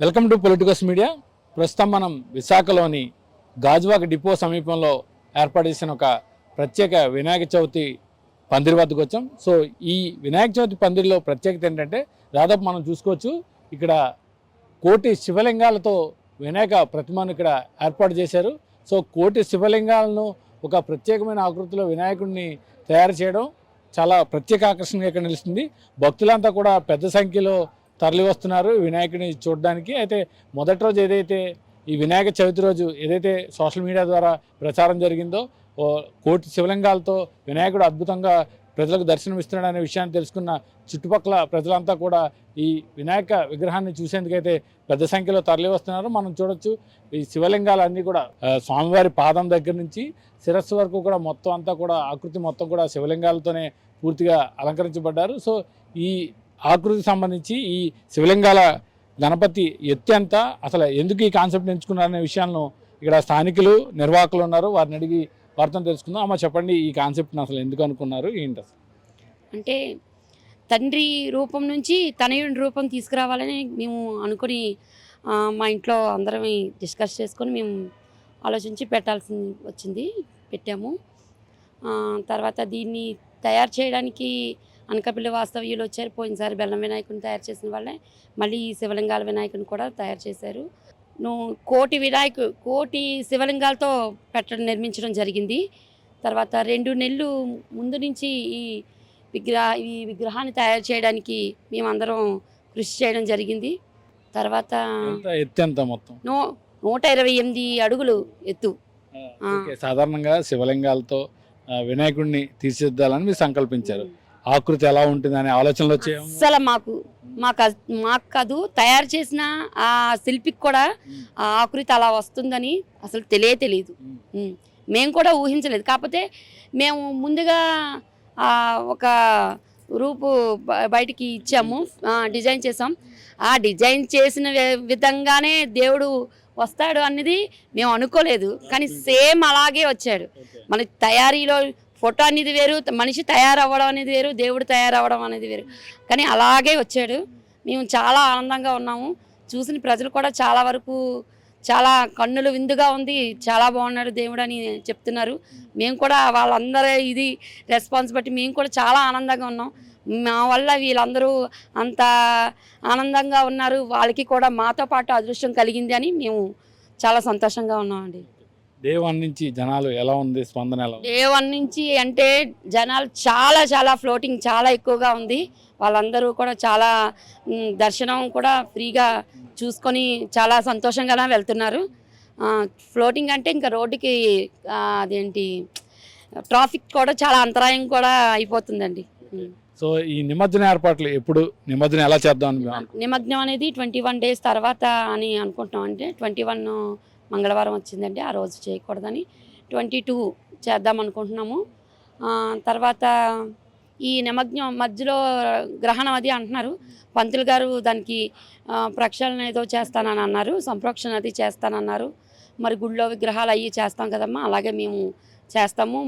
Welcome to politicals media. ప్రస్తుతం మనం విశాఖలోని గాజువాక డిపో సమీపంలో ఏర్పాటు చేసిన ఒక ప్రత్యేక వినాయక చవితి పందిరి వద్దకు వచ్చాం. సో ఈ వినాయక చవితి పందిరిలో ప్రత్యేకత ఏంటంటే దాదాపు మనం చూసుకోవచ్చు ఇక్కడ కోటి శివలింగాలతో వినాయక ప్రతిమను ఇక్కడ ఏర్పాటు చేశారు. సో కోటి శివలింగాలను ఒక ప్రత్యేకమైన ఆకృతిలో వినాయకుడిని తయారు చేయడం చాలా ప్రత్యేక ఆకర్షణగా ఇక్కడ నిలుస్తుంది. భక్తులంతా కూడా పెద్ద సంఖ్యలో తరలి వస్తున్నారు వినాయకుడిని చూడడానికి. అయితే మొదటి రోజు ఏదైతే ఈ వినాయక చవితి రోజు ఏదైతే సోషల్ మీడియా ద్వారా ప్రచారం జరిగిందో కోటి శివలింగాలతో వినాయకుడు అద్భుతంగా ప్రజలకు దర్శనమిస్తున్నాడు అనే విషయాన్ని తెలుసుకున్న చుట్టుపక్కల ప్రజలంతా కూడా ఈ వినాయక విగ్రహాన్ని చూసేందుకైతే పెద్ద సంఖ్యలో తరలి వస్తున్నారు మనం చూడొచ్చు ఈ శివలింగాలన్నీ కూడా స్వామివారి పాదం దగ్గర నుంచి శిరస్సు వరకు కూడా మొత్తం అంతా కూడా ఆకృతి మొత్తం కూడా శివలింగాలతోనే పూర్తిగా అలంకరించబడ్డారు. సో ఈ ఆకృతికి సంబంధించి ఈ శివలింగాల గణపతి ఎత్తు అంతా అసలు ఎందుకు ఈ కాన్సెప్ట్ ఎంచుకున్నారనే విషయాలను ఇక్కడ స్థానికులు నిర్వాహకులు ఉన్నారు. వారిని అడిగి వార్తను తెలుసుకుందాం. అమ్మ చెప్పండి ఈ కాన్సెప్ట్ని అసలు ఎందుకు అనుకున్నారు? ఏంటి అసలు? అంటే తండ్రి రూపం నుంచి తనయుడి రూపం తీసుకురావాలని మేము అనుకుని మా ఇంట్లో అందరం డిస్కస్ చేసుకొని మేము ఆలోచించి పెట్టాల్సి వచ్చింది. పెట్టాము. తర్వాత దీన్ని తయారు చేయడానికి అనకాపల్లి వాస్తవ్యులు వచ్చారు. పోయినసారి బెల్లం వినాయకుని తయారు చేసిన వాళ్ళే. మళ్ళీ ఈ శివలింగాల వినాయకుని కూడా తయారు చేశారు. నువ్వు కోటి వినాయకు కోటి శివలింగాలతో పెట్టడం నిర్మించడం జరిగింది. తర్వాత రెండు నెలలు ముందు నుంచి ఈ విగ్రహ ఈ విగ్రహాన్ని తయారు చేయడానికి మేమందరం కృషి చేయడం జరిగింది. తర్వాత ఎంత? ఎత్తు ఎంత మొత్తం? నూ నూట ఇరవై ఎనిమిది అడుగులు ఎత్తు. సాధారణంగా శివలింగాలతో వినాయకుడిని తీర్చిదిద్దాలని మీరు సంకల్పించారు. ఆకృతి ఎలా ఉంటుంది అనే ఆలోచనలు వచ్చాయి? అస్సలు మాకు మాకు మాకు కాదు తయారు చేసిన ఆ శిల్పికి కూడా ఆ ఆకృతి అలా వస్తుందని అసలు తెలియ తెలియదు. మేము. కూడా ఊహించలేదు. కాకపోతే మేము ముందుగా ఒక రూపు బయటికి ఇచ్చాము. డిజైన్ చేసాం. ఆ డిజైన్ చేసిన విధంగానే దేవుడు వస్తాడు అన్నది మేము అనుకోలేదు. కానీ సేమ్ అలాగే వచ్చాడు. మన తయారీలో ఫోటో అనేది వేరు మనిషి తయారవ్వడం అనేది వేరు దేవుడు తయారవ్వడం అనేది వేరు. కానీ అలాగే వచ్చాడు. మేము చాలా ఆనందంగా ఉన్నాము. చూసిన ప్రజలు కూడా చాలా వరకు చాలా కన్నులు విందుగా ఉంది. చాలా బాగున్నాడు దేవుడు అని చెప్తున్నారు. మేము కూడా వాళ్ళందరూ ఇది రెస్పాన్స్ బట్టి మేము కూడా చాలా ఆనందంగా ఉన్నాం. మా వల్ల వీళ్ళందరూ అంత ఆనందంగా ఉన్నారు. వాళ్ళకి కూడా మాతో పాటు అదృష్టం కలిగింది అని మేము చాలా సంతోషంగా ఉన్నామండి. డే వన్ నుంచి జనాలు ఎలా ఉంది స్పందన ఎలా డే వన్ నుంచి అంటే జనాలు చాలా చాలా ఫ్లోటింగ్ చాలా ఎక్కువగా ఉంది. వాళ్ళందరూ కూడా చాలా దర్శనం కూడా ఫ్రీగా చూసుకొని చాలా సంతోషంగానే వెళ్తున్నారు. ఫ్లోటింగ్ అంటే ఇంకా రోడ్డుకి అదేంటి ట్రాఫిక్ కూడా చాలా అంతరాయం కూడా అయిపోతుందండి. సో ఈ నిమజ్జన ఏర్పాట్లు ఎప్పుడు? నిమజ్జనం ఎలా చేద్దాం. నిమగ్నం అనేది ట్వంటీ వన్ డేస్ తర్వాత అని అనుకుంటున్నాం. అంటే ట్వంటీ వన్ మంగళవారం వచ్చిందండి ఆ రోజు చేయకూడదని ట్వంటీ టూ చేద్దాం అనుకుంటున్నాము. తర్వాత ఈ నిమగ్నం మధ్యలో గ్రహణం అది అంటున్నారు. పంతులు గారు దానికి ప్రక్షాళన ఏదో చేస్తానని అన్నారు సంప్రోక్షణ అది చేస్తానన్నారు. మరి గుళ్ళో విగ్రహాలు అవి చేస్తాం కదమ్మా అలాగే మేము చేస్తాము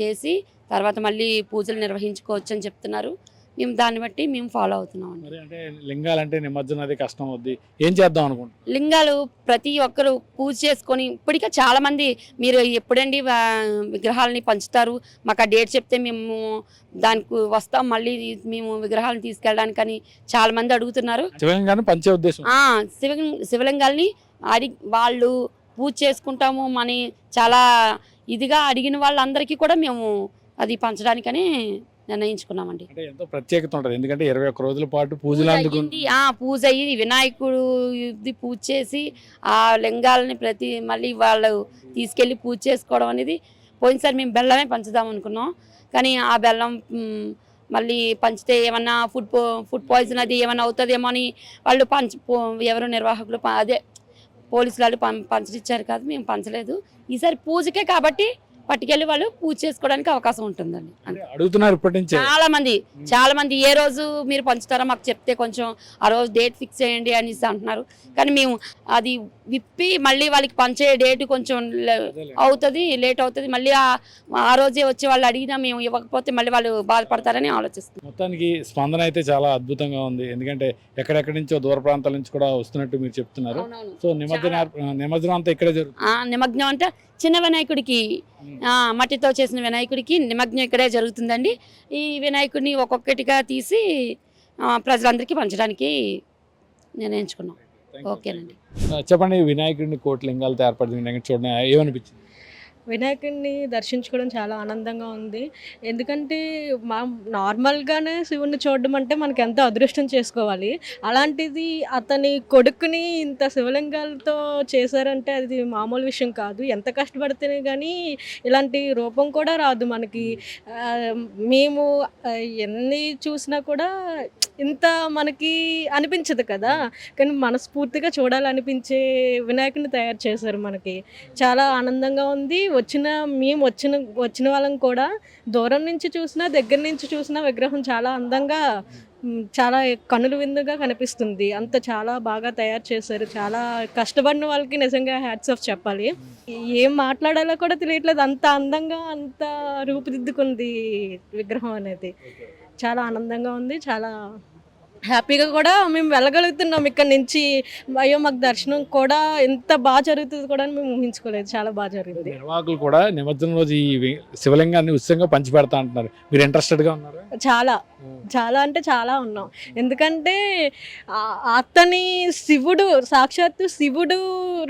చేసి తర్వాత మళ్ళీ పూజలు నిర్వహించుకోవచ్చు అని చెప్తున్నారు. మేము దాన్ని బట్టి మేము ఫాలో అవుతున్నాం మరి అంటే లింగాలంటే నిమజ్జనం అది కష్టం అవుద్ది. ఏం చేద్దాం అనుకుంటున్నాం లింగాలు ప్రతి ఒక్కరు పూజ చేసుకొని ఇప్పటికే చాలా మంది మీరు ఎప్పుడండి విగ్రహాలని పంచుతారు మాకు ఆ డేట్ చెప్తే మేము దానికి వస్తాం మళ్ళీ మేము విగ్రహాలను తీసుకెళ్ళడానికని చాలా మంది అడుగుతున్నారు. శివలింగాన్ని పంచే ఉద్దేశం. శివ శివలింగాల్ని అడి వాళ్ళు పూజ చేసుకుంటాము అని చాలా ఇదిగా అడిగిన వాళ్ళందరికీ కూడా మేము అది పంచడానికని నిర్ణయించుకున్నామండి. అంటే ఎంతో ప్రత్యేకత ఉంటుంది. ఎందుకంటే ఇరవై ఒక్క రోజుల పాటు పూజ పూజలు అయ్యింది. ఆ పూజ అయ్యి వినాయకుడు ఇది పూజ చేసి ఆ లింగాలని ప్రతి మళ్ళీ వాళ్ళు తీసుకెళ్ళి పూజ చేసుకోవడం అనేది పోయినసారి మేము బెల్లమే పంచుదాం అనుకున్నాం. కానీ ఆ బెల్లం మళ్ళీ పంచితే ఏమన్నా ఫుడ్ ఫుడ్ పాయిజన్ అది ఏమన్నా అవుతుందేమో అని వాళ్ళు పంచ ఎవరు నిర్వాహకులు అదే పోలీసులు వాళ్ళు పం పంచడిచ్చారు కాదు మేము పంచలేదు. ఈసారి పూజకే కాబట్టి పట్టుకెళ్ళి వాళ్ళు పూజ చేసుకోవడానికి అవకాశం ఉంటుందండి. అడుగుతున్నారు ఇప్పటి నుంచే చాలా మంది చాలా మంది ఏ రోజు మీరు పంచుతారో మాకు చెప్తే కొంచెం ఆ రోజు డేట్ ఫిక్స్ చేయండి అనేసి అంటున్నారు. కానీ మేము అది విప్పి మళ్ళీ వాళ్ళకి పంచే డేట్ కొంచెం అవుతుంది లేట్ అవుతుంది. మళ్ళీ ఆ- రోజే వచ్చి వాళ్ళు అడిగినా మేము ఇవ్వకపోతే మళ్ళీ వాళ్ళు బాధపడతారని ఆలోచిస్తున్నాం మొత్తానికి స్పందన అయితే చాలా అద్భుతంగా ఉంది. ఎందుకంటే ఎక్కడెక్కడి నుంచో దూర ప్రాంతాల నుంచి కూడా వస్తున్నట్టు మీరు చెప్తున్నారు. సో నిమజ్జన నిమజ్జనం అంతా ఇక్కడే జరుగుతుంది ఆ, నిమగ్నం అంటే చిన్న వినాయకుడికి మట్టితో చేసిన వినాయకుడికి నిమగ్నం ఇక్కడే జరుగుతుందండి. ఈ వినాయకుడిని ఒక్కొక్కటిగా తీసి ప్రజలందరికీ పంచడానికి నిర్ణయించుకున్నాం. ఓకేనండి. చెప్పండి వినాయకుడిని కోటి లింగాలతో ఏర్పడింది చూడడం ఏమనిపించింది? వినాయకుడిని దర్శించుకోవడం చాలా ఆనందంగా ఉంది. ఎందుకంటే మా నార్మల్గానే శివుణ్ణి చూడడం అంటే మనకి ఎంతో అదృష్టం చేసుకోవాలి. అలాంటిది అతని కొడుకుని ఇంత శివలింగాలతో చేశారంటే అది మామూలు విషయం కాదు. ఎంత కష్టపడితేనే కానీ ఇలాంటి రూపం కూడా రాదు మనకి. మేము ఎన్ని చూసినా కూడా ఇంత మనకి అనిపించదు కదా. కానీ మనస్ఫూర్తిగా చూడాలనిపించే వినాయకుని తయారు చేశారు మనకి. చాలా ఆనందంగా ఉంది. వచ్చిన మేము వచ్చిన వచ్చిన వాళ్ళం కూడా దూరం నుంచి చూసినా దగ్గర నుంచి చూసినా విగ్రహం చాలా అందంగా చాలా కనుల విందుగా కనిపిస్తుంది. అంత చాలా బాగా తయారు చేశారు. చాలా కష్టపడిన వాళ్ళకి నిజంగా హ్యాట్స్ ఆఫ్ చెప్పాలి. ఏం మాట్లాడాలో కూడా తెలియట్లేదు. అంత అందంగా అంత రూపుదిద్దుకుంది విగ్రహం అనేది. చాలా ఆనందంగా ఉంది. చాలా హ్యాపీగా కూడా మేము వెళ్ళగలుగుతున్నాం ఇక్కడ నుంచి. అయ్యో మాకు దర్శనం కూడా ఎంత బాగా జరుగుతుంది కూడా మేము ఊహించుకోలేదు. చాలా బాగా జరిగింది. నిర్వాహకులు కూడా నిమజ్జనం రోజు ఈ శివలింగాన్ని ఉచితంగా పంచి పెడతా అంటున్నారు. మీరు ఇంట్రెస్టెడ్గా ఉన్నారు? చాలా. చాలా అంటే చాలా ఉన్నాం. ఎందుకంటే అతని శివుడు సాక్షాత్తు శివుడు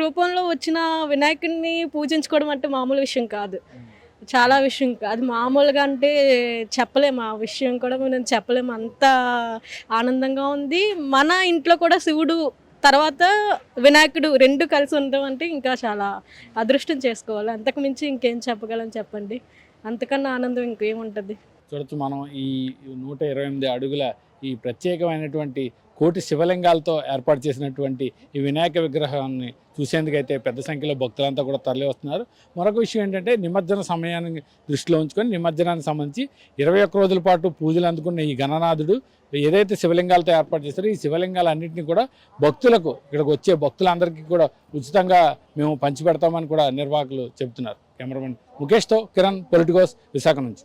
రూపంలో వచ్చిన వినాయకుడిని పూజించుకోవడం అంటే మామూలు విషయం కాదు. చాలా విషయం. అది మామూలుగా అంటే చెప్పలేము. ఆ విషయం కూడా మనం చెప్పలేము. అంత ఆనందంగా ఉంది. మన ఇంట్లో కూడా శివుడు తర్వాత వినాయకుడు రెండు కలిసి ఉండడం అంటే ఇంకా చాలా అదృష్టం చేసుకోవాలి. అంతకు మించి ఇంకేం చెప్పగలం చెప్పండి. అంతకన్నా ఆనందం ఇంకేముంటుంది? చూడొచ్చు మనం ఈ నూట ఇరవై ఎనిమిది అడుగుల ఈ ప్రత్యేకమైనటువంటి కోటి శివలింగాలతో ఏర్పాటు చేసినటువంటి ఈ వినాయక విగ్రహాన్ని చూసేందుకైతే పెద్ద సంఖ్యలో భక్తులంతా కూడా తరలి వస్తున్నారు. మరొక విషయం ఏంటంటే నిమజ్జన సమయాన్ని దృష్టిలో ఉంచుకొని నిమజ్జనానికి సంబంధించి ఇరవై ఒక్క రోజుల పాటు పూజలు అందుకున్న ఈ గణనాథుడు ఏదైతే శివలింగాలతో ఏర్పాటు చేస్తారో ఈ శివలింగాలన్నింటినీ కూడా భక్తులకు ఇక్కడికి వచ్చే భక్తులందరికీ కూడా ఉచితంగా మేము పంచిపెడతామని కూడా నిర్వాహకులు చెబుతున్నారు. కెమెరామెన్ ముఖేష్తో కిరణ్ పొలిటికోస్ విశాఖ నుంచి.